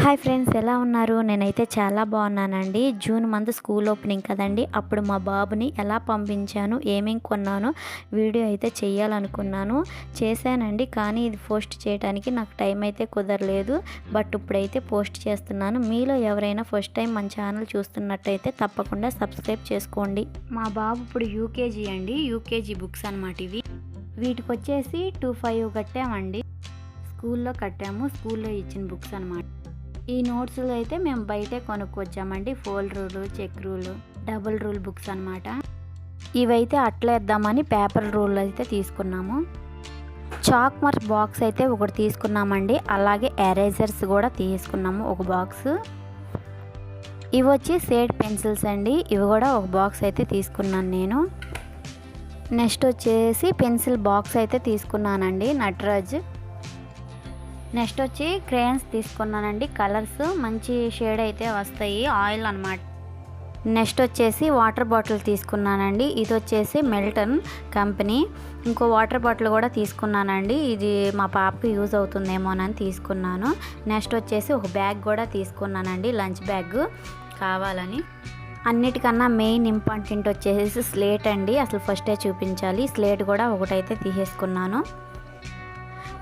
Hi friends ఎలా ఉన్నారు? నేనైతే చాలా బాగున్నానండి. జూన్ మంత్ స్కూల్ ఓపెనింగ్ కదండి. అప్పుడు మా బాబుని ఎలా పంపించాను ఏమేం కొన్నాను వీడియో అయితే చేయాలనుకున్నాను చేశానండి కానీ ఇది పోస్ట్ చేయడానికి నాకు టైం అయితే కుదరలేదు. బట్ ఇప్పుడైతే పోస్ట్ చేస్తున్నాను. మీలో ఎవరైనా ఫస్ట్ టైం మన ఛానల్ చూస్తున్నట్టయితే తప్పకుండా సబ్స్క్రైబ్ చేసుకోండి. మా బాబు ఇప్పుడు యూకేజీ అండి. యూకేజీ బుక్స్ అనమాట ఇవి. వీటికి వచ్చేసి టూ ఫైవ్ కట్టామండి. స్కూల్లో కట్టాము. స్కూల్లో ఇచ్చిన బుక్స్ అనమాట ఈ నోట్స్లు అయితే మేము బయటే కొనుక్కొచ్చామండి. Full rule check rule double rule books అనమాట ఇవైతే అట్లేద్దామని పేపర్ రూల్ అయితే తీసుకున్నాము. చాక్ మార్క్ బాక్స్ అయితే ఒకటి తీసుకున్నామండి. అలాగే ఎరేజర్స్ కూడా తీసుకున్నాము ఒక బాక్స్. ఇవి వచ్చి సేడ్ పెన్సిల్స్ అండి. ఇవి కూడా ఒక బాక్స్ అయితే తీసుకున్నాను నేను. నెక్స్ట్ వచ్చేసి పెన్సిల్ బాక్స్ అయితే తీసుకున్నానండి. నటరాజ్. నెక్స్ట్ వచ్చి క్రేయన్స్ తీసుకున్నానండి. కలర్స్ మంచి షేడ్ అయితే వస్తాయి. ఆయిల్ అనమాట నెక్స్ట్ వచ్చేసి వాటర్ బాటిల్ తీసుకున్నానండి. ఇది వచ్చేసి మెల్టన్ కంపెనీ. ఇంకో వాటర్ బాటిల్ కూడా తీసుకున్నానండి. ఇది మా పాపకి యూజ్ అవుతుందేమోనని తీసుకున్నాను. నెక్స్ట్ వచ్చేసి ఒక బ్యాగ్ కూడా తీసుకున్నానండి. లంచ్ బ్యాగ్ కావాలని. అన్నిటికన్నా మెయిన్ ఇంపార్టెంట్ వచ్చేసి స్లేట్ అండి. అసలు ఫస్టే చూపించాలి. స్లేట్ కూడా ఒకటైతే తీసేసుకున్నాను.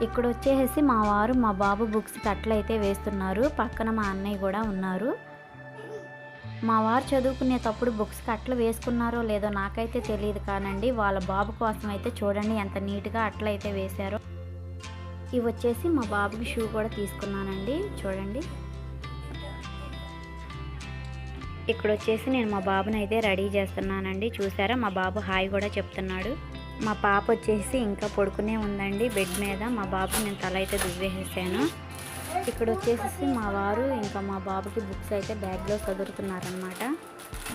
ఇక్కడ వచ్చేసి మా వారు మా బాబు బుక్స్కి కట్లయితే వేస్తున్నారు. పక్కన మా అన్నయ్య కూడా ఉన్నారు. మా వారు చదువుకునేటప్పుడు బుక్స్కి అట్లు వేసుకున్నారో లేదో నాకైతే తెలియదు కానండి. వాళ్ళ బాబు కోసం అయితే చూడండి ఎంత నీట్గా అట్లయితే వేశారో. ఇవి వచ్చేసి మా బాబుకి షూ కూడా తీసుకున్నానండి. చూడండి. ఇక్కడ వచ్చేసి నేను మా బాబుని అయితే రెడీ చేస్తున్నానండి. చూసారా? మా బాబు హాయ్ కూడా చెప్తున్నాడు. మా పాప వచ్చేసి ఇంకా పడుకునే ఉందండి బెడ్ మీద. మా బాబు నేను తల అయితే దువ్వేసేసాను. ఇక్కడ వచ్చేసి మా వారు ఇంకా మా బాబుకి బుక్స్ అయితే బ్యాగ్లో చదువుతున్నారనమాట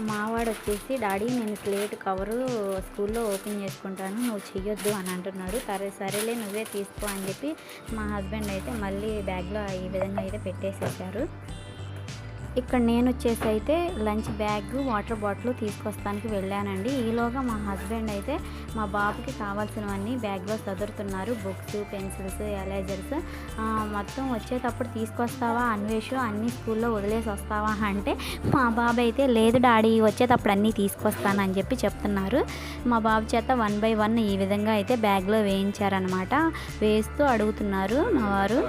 మావాడు వచ్చేసి డాడీ నేను స్లేట్ కవరు స్కూల్లో ఓపెన్ చేసుకుంటాను నువ్వు చెయ్యొద్దు అని అంటున్నాడు. సరే సరేలే నువ్వే తీసుకో అని చెప్పి మా హస్బెండ్ అయితే మళ్ళీ బ్యాగ్లో ఈ విధంగా అయితే పెట్టేసేసారు. ఇక్కడ నేను వచ్చేసి అయితే లంచ్ బ్యాగ్ వాటర్ బాటిల్ తీసుకొస్తానికి వెళ్ళానండి. ఈలోగా మా హస్బెండ్ అయితే మా బాబుకి కావాల్సినవన్నీ బ్యాగ్లో చదువుతున్నారు బుక్స్ పెన్సిల్స్ ఎరేజర్స్ మొత్తం వచ్చేటప్పుడు తీసుకొస్తావా అన్వేషు అన్ని స్కూల్లో వదిలేసి వస్తావా అంటే మా బాబు అయితే లేదు డాడీ వచ్చేటప్పుడు అన్నీ తీసుకొస్తానని చెప్పి చెప్తున్నారు. మా బాబు చేత వన్ బై వన్ ఈ విధంగా అయితే బ్యాగ్లో వేయించారనమాట వేస్తూ అడుగుతున్నారు మా వారు.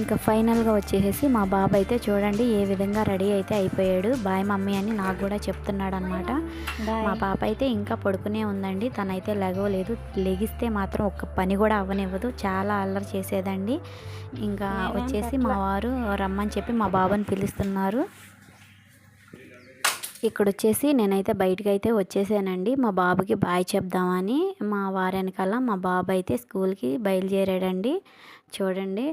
ఇంకా ఫైనల్గా వచ్చేసి మా బాబు అయితే చూడండి ఏ విధంగా రెడీ అయితే అయిపోయాడు. బాయ్ మమ్మీ అని నాకు కూడా చెప్తున్నాడు అనమాట మా పాప అయితే ఇంకా పడుకునే ఉందండి. తనైతే లెగవలేదు. లెగిస్తే మాత్రం ఒక్క పని కూడా అవ్వనివ్వదు. చాలా అల్లరి చేసేదండి. ఇంకా వచ్చేసి మా వారు రమ్మని చెప్పి మా బాబుని పిలుస్తున్నారు. ఇక్కడ వచ్చేసి నేనైతే బయటకు అయితే వచ్చేసానండి. మా బాబుకి బాయ్ చెప్దామని మా వారెనకాల మా బాబు అయితే స్కూల్కి బయలుదేరాడండి. చూడండి.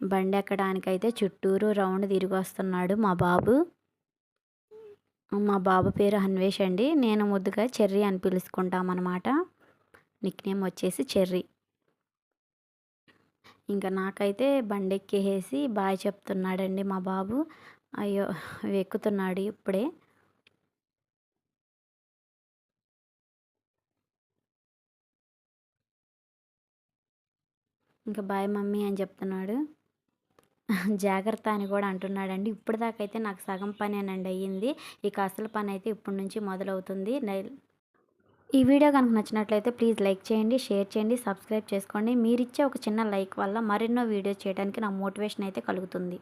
బండి ఎక్కడానికైతే చుట్టూరు రౌండ్ తిరిగి వస్తున్నాడు మా బాబు. మా బాబు పేరు అన్వేష్ అండి. నేను ముద్దుగా చెర్రీ అని పిలుచుకుంటామన్నమాట. నిక్ నేమ్ వచ్చేసి చెర్రీ. ఇంకా నాకైతే బండి ఎక్కేసి బాయ్ చెప్తున్నాడండి మా బాబు. అయ్యో ఎక్కుతున్నాడు ఇప్పుడే. ఇంకా బాయ్ మమ్మీ అని చెప్తున్నాడు. జాగ్రత్త అని కూడా అంటున్నాడండి. ఇప్పటిదాకైతే నాకు సగం పనేనండి అయ్యింది. ఇక అసలు పని అయితే ఇప్పటి నుంచి మొదలవుతుంది. ఈ వీడియో కనుక నచ్చినట్లయితే ప్లీజ్ లైక్ చేయండి షేర్ చేయండి సబ్స్క్రైబ్ చేసుకోండి. మీరిచ్చే ఒక చిన్న లైక్ వల్ల మరెన్నో వీడియోస్ చేయడానికి నా మోటివేషన్ అయితే కలుగుతుంది.